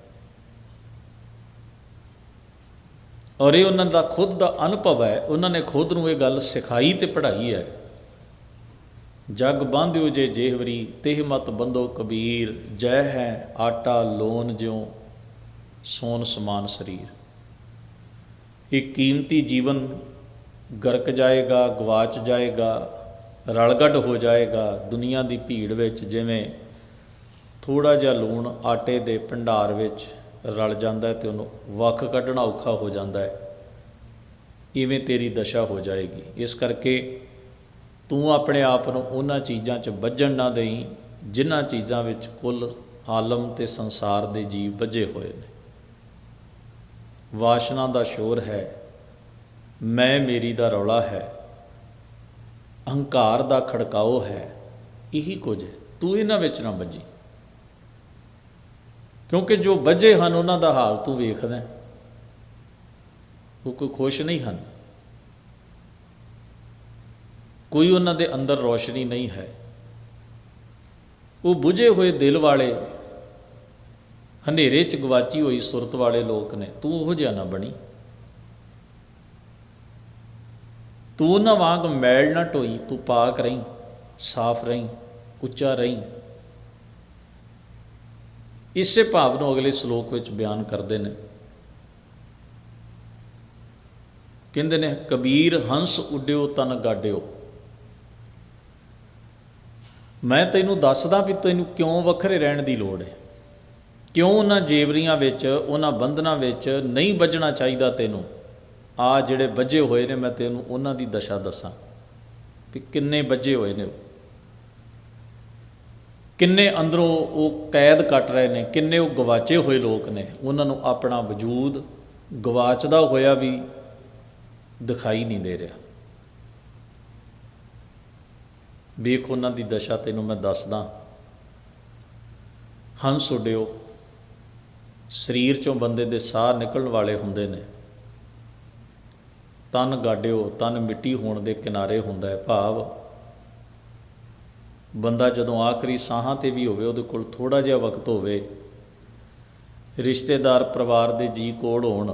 ਔਰ ਇਹ ਉਹਨਾਂ ਦਾ ਖੁਦ ਦਾ ਅਨੁਭਵ ਹੈ। ਉਹਨਾਂ ਨੇ ਖੁਦ ਨੂੰ ਇਹ ਗੱਲ ਸਿਖਾਈ ਤੇ ਪੜ੍ਹਾਈ ਹੈ। ਜਗ ਬਾਂਧਿਓ ਜੇ ਜੇਹਵਰੀ, ਤਿਹ ਮਤ ਬੰਦੋ ਕਬੀਰ, ਜੈ ਹੈ ਆਟਾ ਲੋਨ ਜਿਉ, ਸੋਨ ਸਮਾਨ ਸਰੀਰ। ਇਹ ਕੀਮਤੀ ਜੀਵਨ ਗਰਕ ਜਾਏਗਾ, ਗਵਾਚ ਜਾਏਗਾ, ਰਲਗੱਡ ਹੋ ਜਾਏਗਾ ਦੁਨੀਆ ਦੀ ਭੀੜ ਵਿੱਚ, ਜਿਵੇਂ ਥੋੜਾ ਜਿਹਾ ਲੂਣ ਆਟੇ ਦੇ ਭੰਡਾਰ ਵਿੱਚ ਰਲ ਜਾਂਦਾ ਹੈ ਤੇ ਉਹਨੂੰ ਵੱਖ ਕੱਢਣਾ ਔਖਾ ਹੋ ਜਾਂਦਾ ਹੈ। ਇਵੇਂ ਤੇਰੀ ਦਸ਼ਾ ਹੋ ਜਾਏਗੀ। ਇਸ ਕਰਕੇ ਤੂੰ ਆਪਣੇ ਆਪ ਨੂੰ ਉਹਨਾਂ ਚੀਜ਼ਾਂ 'ਚ ਵੱਜਣ ਨਾ ਦੇਈ, ਜਿਨ੍ਹਾਂ ਚੀਜ਼ਾਂ ਵਿੱਚ ਕੁੱਲ ਆਲਮ ਤੇ ਸੰਸਾਰ ਦੇ ਜੀਵ ਵੱਜੇ ਹੋਏ ਨੇ। ਵਾਸ਼ਨਾ ਦਾ ਸ਼ੋਰ ਹੈ ਮੈਂ ਮੇਰੀ ਦਾ ਰੌਲਾ ਹੈ। ਅਹੰਕਾਰ ਦਾ ਖੜਕਾਓ ਹੈ। ਇਹੀ ਕੁਝ ਹੈ। ਤੂੰ ਇਹਨਾਂ ਵਿੱਚ ਨਾ ਵੱਜੀ। ਕਿਉਂਕਿ ਜੋ ਵੱਜੇ ਹਨ, ਉਹਨਾਂ ਦਾ ਹਾਲ ਤੂੰ ਵੇਖਦਾ ਉਹ ਕੋਈ ਖੁਸ਼ ਨਹੀਂ ਹਨ। ਕੋਈ ਉਹਨਾਂ ਦੇ ਅੰਦਰ ਰੋਸ਼ਨੀ ਨਹੀਂ ਹੈ। ਉਹ ਬੁਝੇ ਹੋਏ ਦਿਲ ਵਾਲੇ, ਹਨੇਰੇ ਚ ਗਵਾਚੀ ਹੋਈ ਸੁਰਤ ਵਾਲੇ ਲੋਕ ਨੇ। ਤੂੰ ਉਹ ਜਿਹਾ ਨਾ ਬਣੀ। ਤੂੰ ਉਹਨਾਂ ਵਾਂਗ ਮੈਲ ਨਾ ਢੋਈ, ਤੂੰ ਪਾਕ ਰਹੀਂ, ਸਾਫ਼ ਰਹੀਂ, ਉੱਚਾ ਰਹੀਂ। ਇਸੇ ਭਾਵ ਨੂੰ ਅਗਲੇ ਸ਼ਲੋਕ ਵਿੱਚ ਬਿਆਨ ਕਰਦੇ ਨੇ। ਕਹਿੰਦੇ ਨੇ, ਕਬੀਰ ਹੰਸ ਉੱਡਿਓ, ਤਨ ਗਾਡਿਓ। ਮੈਂ ਤੈਨੂੰ ਦੱਸਦਾ ਵੀ ਤੈਨੂੰ ਕਿਉਂ ਵੱਖਰੇ ਰਹਿਣ ਦੀ ਲੋੜ ਹੈ? ਕਿਉਂ ਉਹਨਾਂ ਜੇਵਰੀਆਂ ਵਿੱਚ, ਉਹਨਾਂ ਬੰਧਨਾਂ ਵਿੱਚ ਨਹੀਂ ਵੱਜਣਾ ਚਾਹੀਦਾ ਤੈਨੂੰ? ਆ ਜਿਹੜੇ ਵੱਜੇ ਹੋਏ ਨੇ, ਮੈਂ ਤੈਨੂੰ ਉਹਨਾਂ ਦੀ ਦਸ਼ਾ ਦੱਸਾਂ ਵੀ ਕਿੰਨੇ ਵੱਜੇ ਹੋਏ ਨੇ ਉਹ। ਕਿੰਨੇ ਅੰਦਰੋਂ ਉਹ ਕੈਦ ਕੱਟ ਰਹੇ ਨੇ, ਕਿੰਨੇ ਉਹ ਗਵਾਚੇ ਹੋਏ ਲੋਕ ਨੇ। ਉਹਨਾਂ ਨੂੰ ਆਪਣਾ ਵਜੂਦ ਗਵਾਚਦਾ ਹੋਇਆ ਵੀ ਦਿਖਾਈ ਨਹੀਂ ਦੇ ਰਿਹਾ। ਵੇਖ ਉਹਨਾਂ ਦੀ ਦਸ਼ਾ ਤੈਨੂੰ ਮੈਂ ਦੱਸਦਾ। ਹੰਸ ਉੱਡਿਓ, ਸਰੀਰ ਚੋਂ ਬੰਦੇ ਦੇ ਸਾਹ ਨਿਕਲਣ ਵਾਲੇ ਹੁੰਦੇ ਨੇ। ਤਨ ਗਾਡਿਓ, ਤਨ ਮਿੱਟੀ ਹੋਣ ਦੇ ਕਿਨਾਰੇ ਹੁੰਦਾ ਹੈ ਭਾਵ। ਬੰਦਾ ਜਦੋਂ ਆਖਰੀ ਸਾਹਾਂ ਤੇ ਵੀ ਹੋਵੇ, ਉਹਦੇ ਕੋਲ ਥੋੜਾ ਜਿਹਾ ਵਕਤ ਹੋਵੇ, ਰਿਸ਼ਤੇਦਾਰ ਪਰਿਵਾਰ ਦੇ ਜੀ ਕੋਲ ਹੋਣ।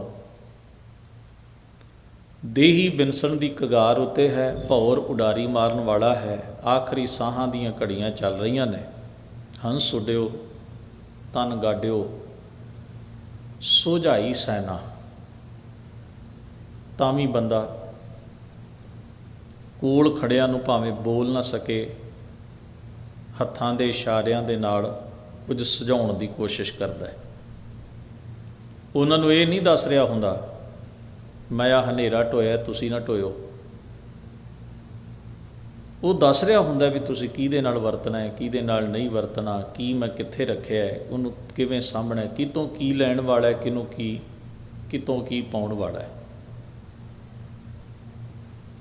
ਦੇਹੀ ਬਿਨਸਣ ਦੀ ਕਗਾਰ ਉੱਤੇ ਹੈ, ਭੌਰ ਉਡਾਰੀ ਮਾਰਨ ਵਾਲਾ ਹੈ, ਆਖਰੀ ਸਾਹਾਂ ਦੀਆਂ ਘੜੀਆਂ ਚੱਲ ਰਹੀਆਂ ਨੇ। ਹੰਸ ਉੱਡਿਓ, ਤਨ ਗਾਡਿਓ, ਸੋਝਾਈ ਸੈਨਾ। ਤਾਂ ਵੀ ਬੰਦਾ ਕੋਲ ਖੜਿਆਂ ਨੂੰ ਭਾਵੇਂ ਬੋਲ ਨਾ ਸਕੇ, ਹੱਥਾਂ ਦੇ ਇਸ਼ਾਰਿਆਂ ਦੇ ਨਾਲ ਕੁਝ ਸੁਝਾਉਣ ਦੀ ਕੋਸ਼ਿਸ਼ ਕਰਦਾ ਹੈ। ਉਹਨਾਂ ਨੂੰ ਇਹ ਨਹੀਂ ਦੱਸ ਰਿਹਾ ਹੁੰਦਾ, ਮੈਂ ਆ ਹਨੇਰਾ ਢੋਇਆ, ਤੁਸੀਂ ਨਾ ਢੋਇਓ। ਉਹ ਦੱਸ ਰਿਹਾ ਹੁੰਦਾ ਵੀ ਤੁਸੀਂ ਕਿਹਦੇ ਨਾਲ ਵਰਤਣਾ ਹੈ, ਕਿਹਦੇ ਨਾਲ ਨਹੀਂ ਵਰਤਣਾ, ਕੀ ਮੈਂ ਕਿੱਥੇ ਰੱਖਿਆ ਹੈ, ਉਹਨੂੰ ਕਿਵੇਂ ਸਾਂਭਣਾ ਕਿਤੋਂ ਕੀ ਲੈਣ ਵਾਲਾ ਹੈ ਕਿਨੂੰ ਕੀ, ਕਿਤੋਂ ਕੀ ਪਾਉਣ ਵਾਲਾ ਹੈ।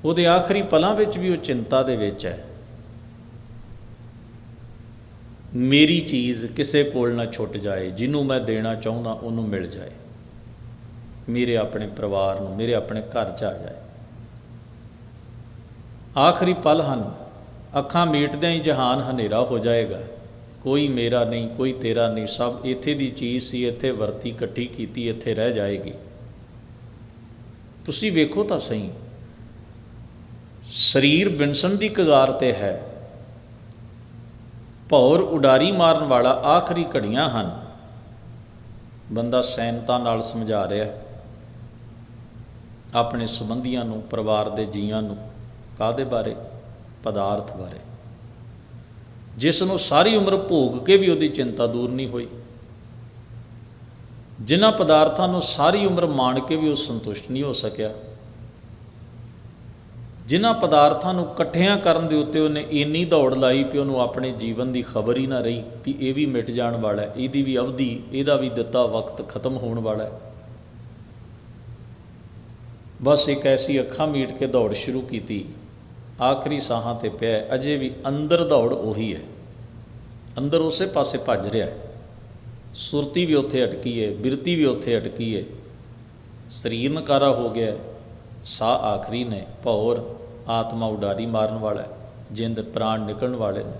ਉਹਦੇ ਆਖਰੀ ਪਲਾਂ ਵਿੱਚ ਵੀ ਉਹ ਚਿੰਤਾ ਦੇ ਵਿੱਚ ਹੈ। ਮੇਰੀ ਚੀਜ਼ ਕਿਸੇ ਕੋਲ ਨਾ ਛੁੱਟ ਜਾਏ, ਜਿਹਨੂੰ ਮੈਂ ਦੇਣਾ ਚਾਹੁੰਦਾ ਉਹਨੂੰ ਮਿਲ ਜਾਏ। ਮੇਰੇ ਆਪਣੇ ਪਰਿਵਾਰ ਨੂੰ, ਮੇਰੇ ਆਪਣੇ ਘਰ 'ਚ ਆ ਜਾਏ। ਆਖਰੀ ਪਲ ਹਨ, ਅੱਖਾਂ ਮੀਟਦਿਆਂ ਹੀ ਜਹਾਨ ਹਨੇਰਾ ਹੋ ਜਾਏਗਾ। ਕੋਈ ਮੇਰਾ ਨਹੀਂ, ਕੋਈ ਤੇਰਾ ਨਹੀਂ, ਸਭ ਇੱਥੇ ਦੀ ਚੀਜ਼ ਸੀ, ਇੱਥੇ ਵਰਤੀ, ਇਕੱਠੀ ਕੀਤੀ, ਇੱਥੇ ਰਹਿ ਜਾਏਗੀ। ਤੁਸੀਂ ਵੇਖੋ ਤਾਂ ਸਹੀ। ਸਰੀਰ ਬਿਨਸਣ ਦੀ ਕਗਾਰ ਤੇ ਹੈ। ਭੌਰ ਉਡਾਰੀ ਮਾਰਨ ਵਾਲਾ ਆਖਰੀ ਘੜੀਆਂ ਹਨ। ਬੰਦਾ ਸੈਨਤਾ ਨਾਲ ਸਮਝਾ ਰਿਹਾ ਆਪਣੇ ਸੰਬੰਧੀਆਂ ਨੂੰ, ਪਰਿਵਾਰ ਦੇ ਜੀਆਂ ਨੂੰ ਕਾਦੇ ਬਾਰੇ? ਪਦਾਰਥ ਬਾਰੇ। ਜਿਸ ਨੂੰ ਸਾਰੀ ਉਮਰ ਭੋਗ ਕੇ ਵੀ ਉਹਦੀ ਚਿੰਤਾ ਦੂਰ ਨਹੀਂ ਹੋਈ। ਜਿਨ੍ਹਾਂ ਪਦਾਰਥਾਂ ਨੂੰ ਸਾਰੀ ਉਮਰ ਮਾਣ ਕੇ ਵੀ ਉਹ ਸੰਤੁਸ਼ਟ ਨਹੀਂ ਹੋ ਸਕਿਆ। ਜਿਨ੍ਹਾਂ ਪਦਾਰਥਾਂ ਨੂੰ ਇਕੱਠਿਆਂ ਕਰਨ ਦੇ ਉੱਤੇ ਉਹਨੇ ਇੰਨੀ ਦੌੜ ਲਾਈ ਕਿ ਉਹਨੂੰ ਆਪਣੇ ਜੀਵਨ ਦੀ ਖਬਰ ਹੀ ਨਾ ਰਹੀ ਵੀ ਇਹ ਵੀ ਮਿਟ ਜਾਣ ਵਾਲਾ ਹੈ, ਇਹਦੀ ਵੀ ਅਵਧੀ, ਇਹਦਾ ਵੀ ਦਿੱਤਾ ਵਕਤ ਖਤਮ ਹੋਣ ਵਾਲਾ ਹੈ। ਬਸ ਇੱਕ ਐਸੀ ਅੱਖਾਂ ਮੀਟ ਕੇ ਦੌੜ ਸ਼ੁਰੂ ਕੀਤੀ। ਆਖਰੀ ਸਾਹਾਂ ਤੇ ਪਿਆ, ਅਜੇ ਵੀ ਅੰਦਰ ਦੌੜ ਉਹੀ ਹੈ। ਅੰਦਰ ਉਸੇ ਪਾਸੇ ਭੱਜ ਰਿਹਾ ਹੈ। ਸੁਰਤੀ ਵੀ ਉੱਥੇ ਅਟਕੀ ਹੈ, ਬਿਰਤੀ ਵੀ ਉੱਥੇ ਅਟਕੀ ਹੈ। ਸਰੀਰ ਨਕਾਰਾ ਹੋ ਗਿਆ ਹੈ। ਸਾਹ ਆਖਰੀ ਨੇ, ਭੌਰ ਆਤਮਾ ਉਡਾਰੀ ਮਾਰਨ ਵਾਲਾ ਜਿੰਦ ਪ੍ਰਾਣ ਨਿਕਲਣ ਵਾਲੇ ਨੇ।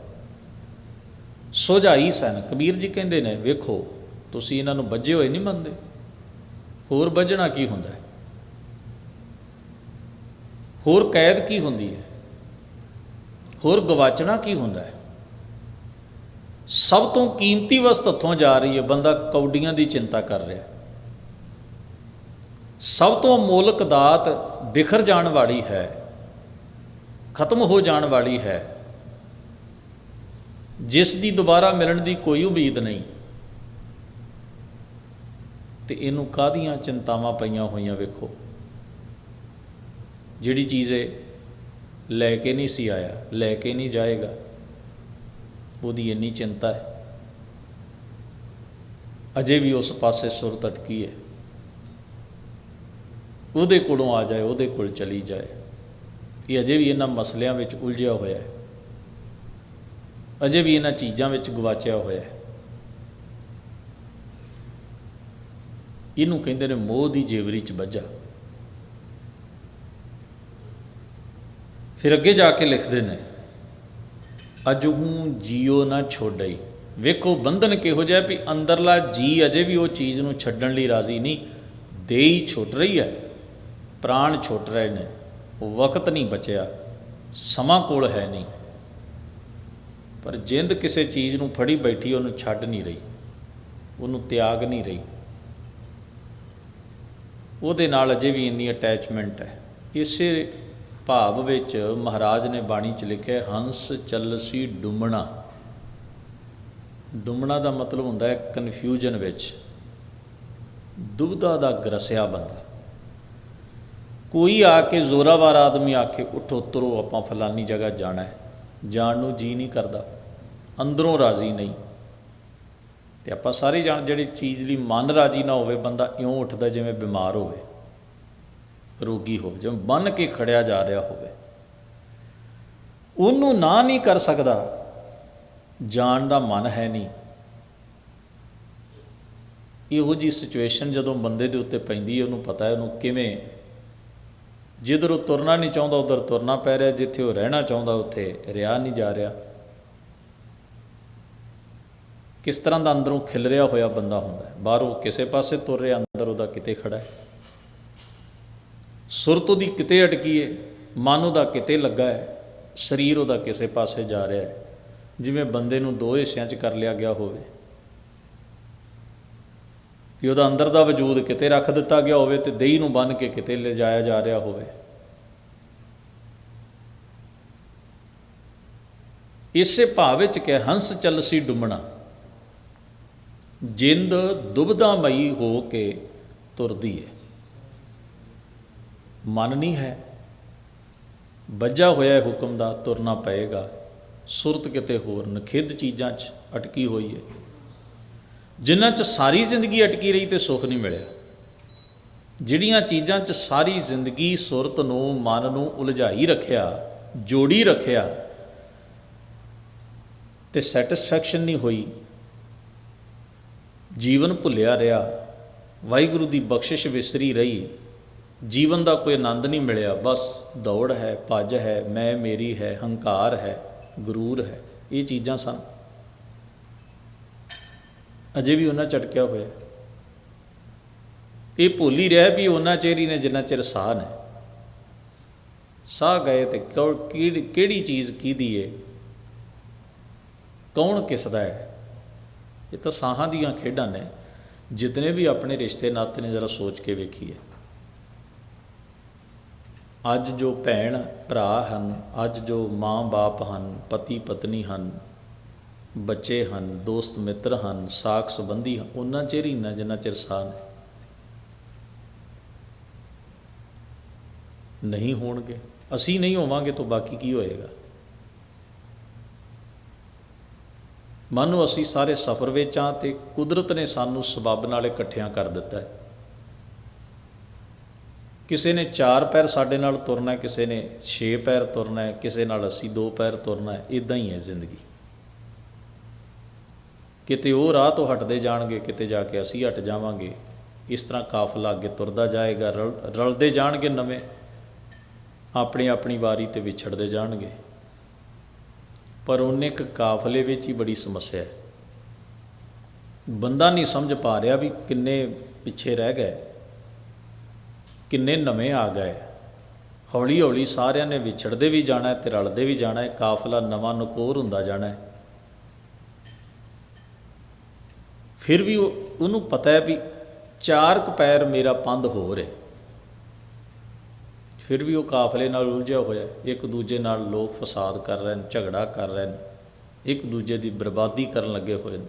ਸੋਝਾਈ ਸਨ, ਕਬੀਰ ਜੀ ਕਹਿੰਦੇ ਨੇ, ਵੇਖੋ, ਤੁਸੀਂ ਇਹਨਾਂ ਨੂੰ ਵੱਜੇ ਹੋਏ ਨਹੀਂ ਮੰਨਦੇ। ਹੋਰ ਵੱਜਣਾ ਕੀ ਹੁੰਦਾ ਹੈ? ਹੋਰ ਕੈਦ ਕੀ ਹੁੰਦੀ ਹੈ? ਹੋਰ ਗਵਾਚਣਾ ਕੀ ਹੁੰਦਾ ਹੈ? ਸਭ ਤੋਂ ਕੀਮਤੀ ਵਸਤ ਹੱਥੋਂ ਜਾ ਰਹੀ ਹੈ, ਬੰਦਾ ਕੌਡੀਆਂ ਦੀ ਚਿੰਤਾ ਕਰ ਰਿਹਾ ਸਭ ਤੋਂ ਮੋਲਕ ਦਾਤ ਬਿਖਰ ਜਾਣ ਵਾਲੀ ਹੈ, ਖਤਮ ਹੋ ਜਾਣ ਵਾਲੀ ਹੈ। ਜਿਸ ਦੀ ਦੁਬਾਰਾ ਮਿਲਣ ਦੀ ਕੋਈ ਉਮੀਦ ਨਹੀਂ, ਤੇ ਇਹਨੂੰ ਕਾਹਦੀਆਂ ਚਿੰਤਾਵਾਂ ਪਈਆਂ ਹੋਈਆਂ ਵੇਖੋ। ਜਿਹੜੀ ਚੀਜ਼ ਇਹ ਲੈ ਕੇ ਨਹੀਂ ਸੀ ਆਇਆ, ਲੈ ਕੇ ਨਹੀਂ ਜਾਏਗਾ, ਉਹਦੀ ਇੰਨੀ ਚਿੰਤਾ ਹੈ। ਅਜੇ ਵੀ ਉਸ ਪਾਸੇ ਸੁਰ ਅਟਕੀ ਹੈ। ਉਹਦੇ ਕੋਲੋਂ ਆ ਜਾਏ, ਉਹਦੇ ਕੋਲ ਚਲੀ ਜਾਏ। ਇਹ ਅਜੇ ਵੀ ਇਹਨਾਂ ਮਸਲਿਆਂ ਵਿੱਚ ਉਲਝਿਆ ਹੋਇਆ ਹੈ। ਅਜੇ ਵੀ ਇਹਨਾਂ ਚੀਜ਼ਾਂ ਵਿੱਚ ਗਵਾਚਿਆ ਹੋਇਆ ਹੈ। ਇਹਨੂੰ ਕਹਿੰਦੇ ਨੇ ਮੋਹ ਦੀ ਜੇਵਰੀ ਚ ਵੱਜਾ। ਫਿਰ ਅੱਗੇ ਜਾ ਕੇ ਲਿਖਦੇ ਨੇ ਅਜਹੂ ਜੀਓ ਨਾ ਛੋੜਈ ਵੇਖੋ, ਬੰਧਨ ਕਿਹੋ ਜਿਹਾ ਵੀ ਅੰਦਰਲਾ ਜੀ ਅਜੇ ਵੀ ਉਹ ਚੀਜ਼ ਨੂੰ ਛੱਡਣ ਲਈ ਰਾਜ਼ੀ ਨਹੀਂ ਦੇਈ ਛੁੱਟ ਰਹੀ ਹੈ। ਪ੍ਰਾਣ ਛੁੱਟ ਰਹੇ ਨੇ ਵਕਤ ਨਹੀਂ ਬਚਿਆ, ਸਮਾਂ ਕੋਲ ਹੈ ਨਹੀਂ। ਪਰ ਜਿੰਦ ਕਿਸੇ ਚੀਜ਼ ਨੂੰ ਫੜੀ ਬੈਠੀ, ਉਹਨੂੰ ਛੱਡ ਨਹੀਂ ਰਹੀ, ਉਹਨੂੰ ਤਿਆਗ ਨਹੀਂ ਰਹੀ। ਉਹਦੇ ਨਾਲ ਅਜੇ ਵੀ ਇੰਨੀ ਅਟੈਚਮੈਂਟ ਹੈ। ਇਸੇ ਭਾਵ ਵਿੱਚ ਮਹਾਰਾਜ ਨੇ ਬਾਣੀ 'ਚ ਲਿਖਿਆ, ਹੰਸ ਚੱਲਸੀ ਡੁੰਮਣਾ। ਡੁੰਮਣਾ ਦਾ ਮਤਲਬ ਹੁੰਦਾ ਹੈ ਕਨਫਿਊਜ਼ਨ ਵਿੱਚ। ਦੁਬਦਾ ਦਾ ਗਰਸਿਆ ਬੰਦਾ। ਕੋਈ ਆ ਕੇ ਜ਼ੋਰਾਵਾਰ ਆਦਮੀ ਆਖੇ, ਉਠੋ, ਤੁਰੋ, ਆਪਾਂ ਫਲਾਨੀ ਜਗ੍ਹਾ ਜਾਣਾ ਹੈ। ਜਾਣ ਨੂੰ ਜੀ ਨਹੀਂ ਕਰਦਾ। ਅੰਦਰੋਂ ਰਾਜ਼ੀ ਨਹੀਂ। ਤੇ ਆਪਾਂ ਸਾਰੇ ਜਾਣ ਜਿਹੜੀ ਚੀਜ਼ ਲਈ ਮਨ ਰਾਜ਼ੀ ਨਾ ਹੋਵੇ, ਬੰਦਾ ਇਉਂ ਉੱਠਦਾ ਜਿਵੇਂ ਬਿਮਾਰ ਹੋਵੇ, ਰੋਗੀ ਹੋਵੇ, ਜਿਵੇਂ ਬੰਨ ਕੇ ਖੜਿਆ ਜਾ ਰਿਹਾ ਹੋਵੇ। ਉਹਨੂੰ ਨਾ ਨਹੀਂ ਕਰ ਸਕਦਾ। ਜਾਣ ਦਾ ਮਨ ਹੈ ਨਹੀਂ। ਇਹੋ ਜੀ ਸਿਚੁਏਸ਼ਨ ਜਦੋਂ ਬੰਦੇ ਦੇ ਉੱਤੇ ਪੈਂਦੀ ਹੈ, ਉਹਨੂੰ ਪਤਾ ਹੈ, ਉਹਨੂੰ ਕਿਵੇਂ ਜਿੱਧਰ ਉਹ ਤੁਰਨਾ ਨਹੀਂ ਚਾਹੁੰਦਾ, ਉਧਰ ਤੁਰਨਾ ਪੈ ਰਿਹਾ। ਜਿੱਥੇ ਉਹ ਰਹਿਣਾ ਚਾਹੁੰਦਾ, ਉੱਥੇ ਰਿਹਾ ਨਹੀਂ ਜਾ ਰਿਹਾ। ਕਿਸ ਤਰ੍ਹਾਂ ਦਾ ਅੰਦਰੋਂ ਖਿਲ ਰਿਹਾ ਹੋਇਆ ਬੰਦਾ ਹੁੰਦਾ ਹੈ? ਬਾਹਰੋਂ ਕਿਸੇ ਪਾਸੇ ਤੁਰ ਰਿਹਾ, ਅੰਦਰ ਉਹਦਾ ਕਿਤੇ ਖੜਾ ਹੈ। ਸੁਰਤ ਉਹਦੀ ਕਿਤੇ ਅਟਕੀ ਹੈ, ਮਨ ਉਹਦਾ ਕਿਤੇ ਲੱਗਾ ਹੈ, ਸਰੀਰ ਉਹਦਾ ਕਿਸੇ ਪਾਸੇ ਜਾ ਰਿਹਾ ਹੈ। ਜਿਵੇਂ ਬੰਦੇ ਨੂੰ ਦੋ ਹਿੱਸਿਆਂ 'ਚ ਕਰ ਲਿਆ ਗਿਆ ਹੋਵੇ। ਕਿ ਉਹਦਾ ਅੰਦਰ ਦਾ ਵਜੂਦ ਕਿਤੇ ਰੱਖ ਦਿੱਤਾ ਗਿਆ ਹੋਵੇ ਤੇ ਦੇਹੀ ਨੂੰ ਬੰਨ ਕੇ ਕਿਤੇ ਲਿਜਾਇਆ ਜਾ ਰਿਹਾ ਹੋਵੇ। ਇਸੇ ਭਾਵ ਵਿੱਚ ਕਿ ਹੰਸ ਚੱਲ ਸੀ ਡੁੰਮਣਾ। ਜਿੰਦ ਦੁਬਦਾਮਈ ਹੋ ਕੇ ਤੁਰਦੀ ਹੈ ਮਨ ਨਹੀਂ ਹੈ। ਵੱਜਾ ਹੋਇਆ ਹੁਕਮ ਦਾ ਤੁਰਨਾ ਪਏਗਾ। ਸੁਰਤ ਕਿਤੇ ਹੋਰ ਨਖਿੱਧ ਚੀਜ਼ਾਂ 'ਚ ਅਟਕੀ ਹੋਈ ਹੈ ਜਿਨ੍ਹਾਂ 'ਚ ਸਾਰੀ ਜ਼ਿੰਦਗੀ ਅਟਕੀ ਰਹੀ ਤੇ ਸੁੱਖ ਨਹੀਂ ਮਿਲਿਆ। ਜਿਹੜੀਆਂ ਚੀਜ਼ਾਂ 'ਚ ਸਾਰੀ ਜ਼ਿੰਦਗੀ ਸੁਰਤ ਨੂੰ, ਮਨ ਨੂੰ ਉਲਝਾਈ ਰੱਖਿਆ, ਜੋੜੀ ਰੱਖਿਆ ਤੇ ਸੈਟੀਸਫੈਕਸ਼ਨ ਨਹੀਂ ਹੋਈ, ਜੀਵਨ ਭੁੱਲਿਆ ਰਿਹਾ, ਵਾਹਿਗੁਰੂ ਦੀ ਬਖਸ਼ਿਸ਼ ਵਿਸਰੀ ਰਹੀ, ਜੀਵਨ ਦਾ ਕੋਈ ਆਨੰਦ ਨਹੀਂ ਮਿਲਿਆ, ਬਸ ਦੌੜ ਹੈ, ਭੱਜ ਹੈ, ਮੈਂ, ਮੇਰੀ ਹੈ, ਹੰਕਾਰ ਹੈ, ਗਰੂਰ ਹੈ, ਇਹ ਚੀਜ਼ਾਂ ਸਨ। ਅਜੇ ਵੀ ਉਹਨਾਂ ਚਟਕਿਆ ਹੋਇਆ। ਇਹ ਭੁੱਲ ਹੀ ਰਿਹਾ ਵੀ ਉਹਨਾਂ ਚਿਰ ਨੇ ਜਿੰਨਾ ਚਿਰ ਸਾਹ ਨੇ। ਸਾਹ ਗਏ ਤੇ ਕਿਹੜੀ ਕਿਹੜੀ ਚੀਜ਼ ਕਿਹਦੀ ਏ? ਕੌਣ ਕਿਸ ਦਾ ਹੈ ਇਹ ਤਾਂ ਸਾਹਾਂ ਦੀਆਂ ਖੇਡਾਂ ਨੇ। ਜਿਤਨੇ ਵੀ ਆਪਣੇ ਰਿਸ਼ਤੇ ਨਾਤੇ ਨੇ, ਜ਼ਰਾ ਸੋਚ ਕੇ ਵੇਖੀਏ। ਅੱਜ ਜੋ ਭੈਣ ਭਰਾ ਹਨ, ਅੱਜ ਜੋ ਮਾਂ-ਬਾਪ ਹਨ ਪਤੀ ਪਤਨੀ ਹਨ ਬੱਚੇ ਹਨ, ਦੋਸਤ ਮਿੱਤਰ ਹਨ, ਸਾਖ ਸੰਬੰਧੀ ਉਹਨਾਂ ਚਿਰ ਹੀ ਨਾ ਜਿੰਨਾ ਚਿਰ ਸਾਹ ਨੇ ਨਹੀਂ ਹੋਣਗੇ। ਅਸੀਂ ਨਹੀਂ ਹੋਵਾਂਗੇ ਤਾਂ ਬਾਕੀ ਕੀ ਹੋਏਗਾ? ਮਾਨੋ ਅਸੀਂ ਸਾਰੇ ਸਫ਼ਰ ਵਿੱਚ ਆ ਤੇ ਕੁਦਰਤ ਨੇ ਸਾਨੂੰ ਸਬਬ ਨਾਲ ਇਕੱਠਿਆਂ ਕਰ ਦਿੱਤਾ ਹੈ। ਕਿਸੇ ਨੇ ਚਾਰ ਪੈਰ ਸਾਡੇ ਨਾਲ ਤੁਰਨਾ ਕਿਸੇ ਨੇ 6 ਪੈਰ ਤੁਰਨਾ ਕਿਸੇ ਨਾਲ ਅਸੀਂ ਦੋ ਪੈਰ ਤੁਰਨਾ ਹੈ ਇਦਾਂ ਹੀ ਹੈ ਜ਼ਿੰਦਗੀ। ਕਿਤੇ ਉਹ ਰਾਹ ਤੋਂ ਹਟਦੇ ਜਾਣਗੇ, ਕਿਤੇ ਜਾ ਕੇ ਅਸੀਂ ਹਟ ਜਾਵਾਂਗੇ। ਇਸ ਤਰ੍ਹਾਂ ਕਾਫਲਾ ਅੱਗੇ ਤੁਰਦਾ ਜਾਏਗਾ, ਰਲ- ਰਲਦੇ ਜਾਣਗੇ ਨਵੇਂ। ਆਪਣੀ ਆਪਣੀ ਵਾਰੀ ਤੇ ਵਿਛੜਦੇ ਜਾਣਗੇ। ਪਰ ਉਹਨੇ ਇੱਕ ਕਾਫਲੇ ਵਿੱਚ ਹੀ ਬੜੀ ਸਮੱਸਿਆ ਹੈ। ਬੰਦਾ ਨਹੀਂ ਸਮਝ ਪਾ ਰਿਹਾ ਵੀ ਕਿੰਨੇ ਪਿੱਛੇ ਰਹਿ ਗਏ, ਕਿੰਨੇ ਨਵੇਂ ਆ ਗਏ। ਹੌਲੀ ਹੌਲੀ ਸਾਰਿਆਂ ਨੇ ਵਿਛੜਦੇ ਵੀ ਜਾਣਾ ਹੈ ਤੇ ਰਲਦੇ ਵੀ ਜਾਣਾ ਹੈ, ਕਾਫਲਾ ਨਵਾਂ ਨਕੋਰ ਹੁੰਦਾ ਜਾਣਾ ਹੈ। ਫਿਰ ਵੀ ਉਹਨੂੰ ਪਤਾ ਹੈ ਵੀ ਚਾਰ ਕੁ ਪੈਰ ਮੇਰਾ ਪੰਧ ਹੋ। ਰਿਹਾ ਫਿਰ ਵੀ ਉਹ ਕਾਫਲੇ ਨਾਲ ਉਲਝਿਆ ਹੋਇਆ ਇੱਕ ਦੂਜੇ ਨਾਲ ਲੋਕ ਫਸਾਦ ਕਰ ਰਹੇ ਨੇ, ਝਗੜਾ ਕਰ ਰਹੇ ਨੇ, ਇੱਕ ਦੂਜੇ ਦੀ ਬਰਬਾਦੀ ਕਰਨ ਲੱਗੇ ਹੋਏ ਨੇ।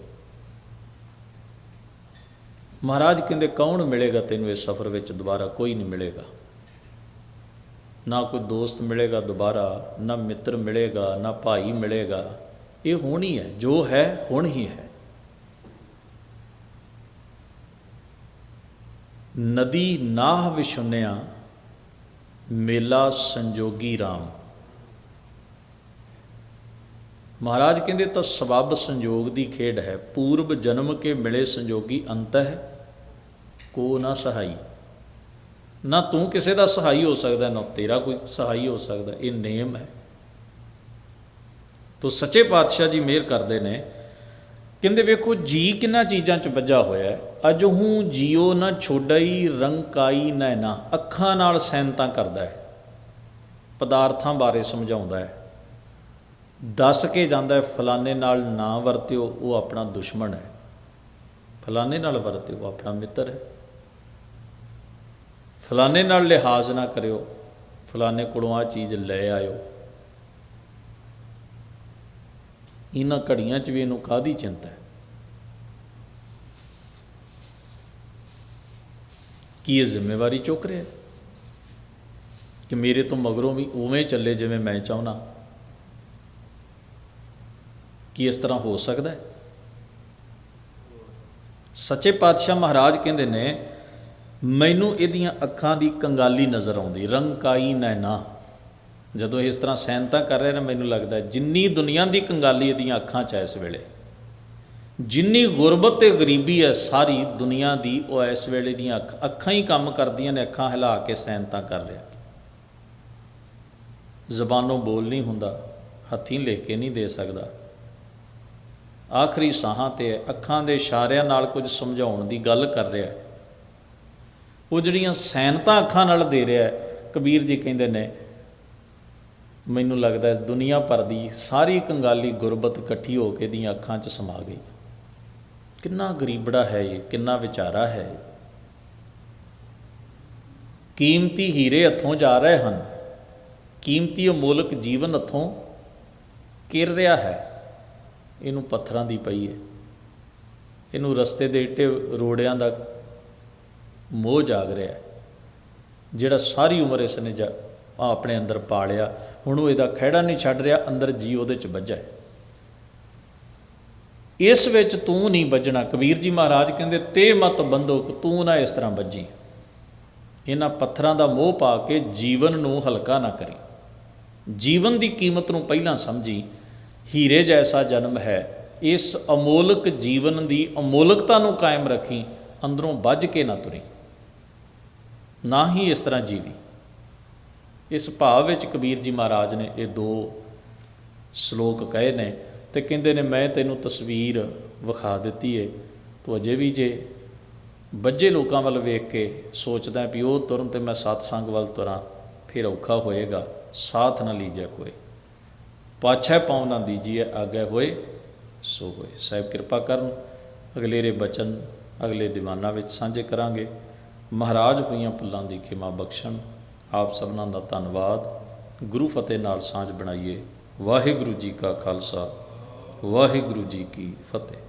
ਮਹਾਰਾਜ ਕਹਿੰਦੇ, ਕੌਣ ਮਿਲੇਗਾ ਤੈਨੂੰ ਇਸ ਸਫ਼ਰ ਵਿੱਚ? ਦੁਬਾਰਾ ਕੋਈ ਨਹੀਂ ਮਿਲੇਗਾ। ਨਾ ਕੋਈ ਦੋਸਤ ਮਿਲੇਗਾ ਦੁਬਾਰਾ, ਨਾ ਮਿੱਤਰ ਮਿਲੇਗਾ, ਨਾ ਭਾਈ ਮਿਲੇਗਾ। ਇਹ ਹੋਣੀ ਹੈ, ਜੋ ਹੈ, ਹੁਣ ਹੀ ਹੈ। ਨਦੀ ਨਾਹ ਵਿਸ਼ੁੰਨਿਆ ਮੇਲਾ ਸੰਜੋਗੀ RAM ਮਹਾਰਾਜ ਕਹਿੰਦੇ ਤਾਂ ਸਬਬ ਸੰਜੋਗ ਦੀ ਖੇਡ ਹੈ। ਪੂਰਬ ਜਨਮ ਕੇ ਮਿਲੇ ਸੰਜੋਗੀ ਅੰਤ ਹੈ, ਕੋ ਨਾ ਸਹਾਈ। ਨਾ ਤੂੰ ਕਿਸੇ ਦਾ ਸਹਾਈ ਹੋ ਸਕਦਾ, ਨਾ ਤੇਰਾ ਕੋਈ ਸਹਾਈ ਹੋ ਸਕਦਾ, ਇਹ ਨੇਮ ਹੈ। ਤੋ ਸੱਚੇ ਪਾਤਸ਼ਾਹ ਜੀ ਮਿਹਰ ਕਰਦੇ ਨੇ ਕਹਿੰਦੇ ਵੇਖੋ, ਜੀ ਕਿੰਨਾ ਚੀਜ਼ਾਂ ਚ ਵੱਜਾ ਹੋਇਆ ਹੈ। ਅਜਹੂ ਜੀਓ ਨਾ ਛੋਡਈ ਰੰਕਾਈ ਨੈਣਾ ਅੱਖਾਂ ਨਾਲ ਸੈਨਤਾ ਕਰਦਾ ਹੈ। ਪਦਾਰਥਾਂ ਬਾਰੇ ਸਮਝਾਉਂਦਾ ਹੈ। ਦੱਸ ਕੇ ਜਾਂਦਾ ਹੈ, ਫਲਾਣੇ ਨਾਲ ਨਾ ਵਰਤਿਓ, ਉਹ ਆਪਣਾ ਦੁਸ਼ਮਣ ਹੈ। ਫਲਾਣੇ ਨਾਲ ਵਰਤਿਓ, ਉਹ ਆਪਣਾ ਮਿੱਤਰ ਹੈ। ਫਲਾਣੇ ਨਾਲ ਲਿਹਾਜ਼ ਨਾ ਕਰਿਓ, ਫਲਾਣੇ ਕੋਲੋਂ ਆ ਚੀਜ਼ ਲੈ ਆਇਓ। ਇਹਨਾਂ ਘੜੀਆਂ 'ਚ ਵੀ ਇਹਨੂੰ ਕਾਦੀ ਚਿੰਤਾ ਹੈ? ਕੀ ਇਹ ਜ਼ਿੰਮੇਵਾਰੀ ਚੁੱਕ ਰਿਹਾ ਕਿ ਮੇਰੇ ਤੋਂ ਮਗਰੋਂ ਵੀ ਉਵੇਂ ਚੱਲੇ ਜਿਵੇਂ ਮੈਂ ਚਾਹੁੰਦਾ? ਕੀ ਇਸ ਤਰ੍ਹਾਂ ਹੋ ਸਕਦਾ ਹੈ? ਸੱਚੇ ਪਾਤਸ਼ਾਹ ਮਹਾਰਾਜ ਕਹਿੰਦੇ ਨੇ, ਮੈਨੂੰ ਇਹਦੀਆਂ ਅੱਖਾਂ ਦੀ ਕੰਗਾਲੀ ਨਜ਼ਰ ਆਉਂਦੀ, ਰੰਕਾਈ ਨੈਣਾ। ਜਦੋਂ ਇਸ ਤਰ੍ਹਾਂ ਸੈਨਤਾ ਕਰ ਰਹੇ ਨੇ, ਮੈਨੂੰ ਲੱਗਦਾ ਜਿੰਨੀ ਦੁਨੀਆ ਦੀ ਕੰਗਾਲੀ ਇਹਦੀਆਂ ਅੱਖਾਂ 'ਚ ਹੈ ਇਸ ਵੇਲੇ, ਜਿੰਨੀ ਗੁਰਬਤ ਤੇ ਗਰੀਬੀ ਹੈ ਸਾਰੀ ਦੁਨੀਆ ਦੀ, ਉਹ ਇਸ ਵੇਲੇ ਦੀਆਂ ਅੱਖ, ਅੱਖਾਂ ਹੀ ਕੰਮ ਕਰਦੀਆਂ ਨੇ, ਅੱਖਾਂ ਹਿਲਾ ਕੇ ਸੈਨਤਾ ਕਰ ਰਿਹਾ। ਜ਼ਬਾਨੋਂ ਬੋਲ ਨਹੀਂ ਹੁੰਦਾ, ਹੱਥੀਂ ਲਿਖ ਕੇ ਨਹੀਂ ਦੇ ਸਕਦਾ। ਆਖਰੀ ਸਾਹਾਂ ਤੇ ਅੱਖਾਂ ਦੇ ਇਸ਼ਾਰਿਆਂ ਨਾਲ ਕੁਝ ਸਮਝਾਉਣ ਦੀ ਗੱਲ ਕਰ ਰਿਹਾ ਉਹ ਜਿਹੜੀਆਂ ਸੈਨਤਾ ਅੱਖਾਂ ਨਾਲ ਦੇ ਰਿਹਾ ਕਬੀਰ ਜੀ ਕਹਿੰਦੇ ਨੇ ਮੈਨੂੰ ਲੱਗਦਾ ਹੈ ਦੁਨੀਆ ਭਰ ਦੀ ਸਾਰੀ ਕੰਗਾਲੀ ਗੁਰਬਤ ਇਕੱਠੀ ਹੋ ਕੇ ਦੀਆਂ ਅੱਖਾਂ 'ਚ ਸਮਾ ਗਈ। ਕਿੰਨਾ ਗਰੀਬੜਾ ਹੈ ਇਹ, ਕਿੰਨਾ ਵਿਚਾਰਾ ਹੈ ਕੀਮਤੀ ਹੀਰੇ ਹੱਥੋਂ ਜਾ ਰਹੇ ਹਨ। ਕੀਮਤੀ ਅਮੋਲਕ ਜੀਵਨ ਹੱਥੋਂ ਕਿਰ ਰਿਹਾ ਹੈ। ਇਹਨੂੰ ਪੱਥਰਾਂ ਦੀ ਪਈ ਹੈ ਇਹਨੂੰ ਰਸਤੇ ਦੇ ਇੱਟੇ ਰੋੜਿਆਂ ਦਾ ਮੋਹ ਜਾਗ ਰਿਹਾ ਹੈ। ਜਿਹੜਾ ਸਾਰੀ ਉਮਰ ਇਸ ਨੇ ਜਾ ਆਪਣੇ ਅੰਦਰ ਪਾਲਿਆ। ਹੁਣ ਉਹ ਇਹਦਾ ਖਹਿੜਾ ਨਹੀਂ ਛੱਡ ਰਿਹਾ, ਅੰਦਰ ਜੀ ਉਹਦੇ ਚ ਵੱਜਾ ਹੈ। ਇਸ ਵਿੱਚ ਤੂੰ ਨਹੀਂ ਵੱਜਣਾ। ਕਬੀਰ ਜੀ ਮਹਾਰਾਜ ਕਹਿੰਦੇ, ਤੇ ਮਤ ਬੰਦੋਕ ਤੂੰ ਨਾ ਇਸ ਤਰ੍ਹਾਂ ਵੱਜੀ। ਇਹਨਾਂ ਪੱਥਰਾਂ ਦਾ ਮੋਹ ਪਾ ਕੇ ਜੀਵਨ ਨੂੰ ਹਲਕਾ ਨਾ ਕਰੀ। ਜੀਵਨ ਦੀ ਕੀਮਤ ਨੂੰ ਪਹਿਲਾਂ ਸਮਝੀ। ਹੀਰੇ ਜੈਸਾ ਜਨਮ ਹੈ। ਇਸ ਅਮੋਲਕ ਜੀਵਨ ਦੀ ਅਮੋਲਕਤਾ ਨੂੰ ਕਾਇਮ ਰੱਖੀ। ਅੰਦਰੋਂ ਵੱਜ ਕੇ ਨਾ ਤੁਰੀ। ਨਾ ਹੀ ਇਸ ਤਰ੍ਹਾਂ ਜੀਵੀ। ਇਸ ਭਾਵ ਵਿੱਚ ਕਬੀਰ ਜੀ ਮਹਾਰਾਜ ਨੇ ਇਹ ਦੋ ਸ਼ਲੋਕ ਕਹੇ ਨੇ ਤੇ ਕਹਿੰਦੇ ਨੇ, ਮੈਂ ਤੈਨੂੰ ਤਸਵੀਰ ਵਿਖਾ ਦਿੱਤੀ ਏ। ਤੂੰ ਅਜੇ ਵੀ ਜੇ ਬੱਜੇ ਲੋਕਾਂ ਵੱਲ ਵੇਖ ਕੇ ਸੋਚਦਾ ਵੀ ਉਹ ਤੁਰਨ ਤੇ ਮੈਂ ਸਤਸੰਗ ਵੱਲ ਤੁਰਾਂ, ਫਿਰ ਔਖਾ ਹੋਏਗਾ। ਸਾਥ ਨਾ ਲੀਜੈ ਕੋਈ। ਪਾਛੈ ਪਾਉ ਨਾ ਦੀਜੀਏ ਆਗੇ ਹੋਏ, ਸੋ ਹੋਏ। ਸਾਹਿਬ ਕਿਰਪਾ ਕਰਨ, ਅਗਲੇਰੇ ਬਚਨ ਅਗਲੇ ਦੀਵਾਨਾਂ ਵਿੱਚ ਸਾਂਝੇ ਕਰਾਂਗੇ। ਮਹਾਰਾਜ ਹੋਈਆਂ ਭੁੱਲਾਂ ਦੀ ਖਿਮਾ ਬਖਸ਼ਣ। ਆਪ ਸਭਨਾਂ ਦਾ ਧੰਨਵਾਦ। ਗੁਰੂ ਫਤਿਹ ਨਾਲ ਸਾਂਝ ਬਣਾਈਏ। ਵਾਹਿਗੁਰੂ ਜੀ ਕਾ ਖਾਲਸਾ। ਵਾਹਿਗੁਰੂ ਜੀ ਕੀ ਫਤਿਹ।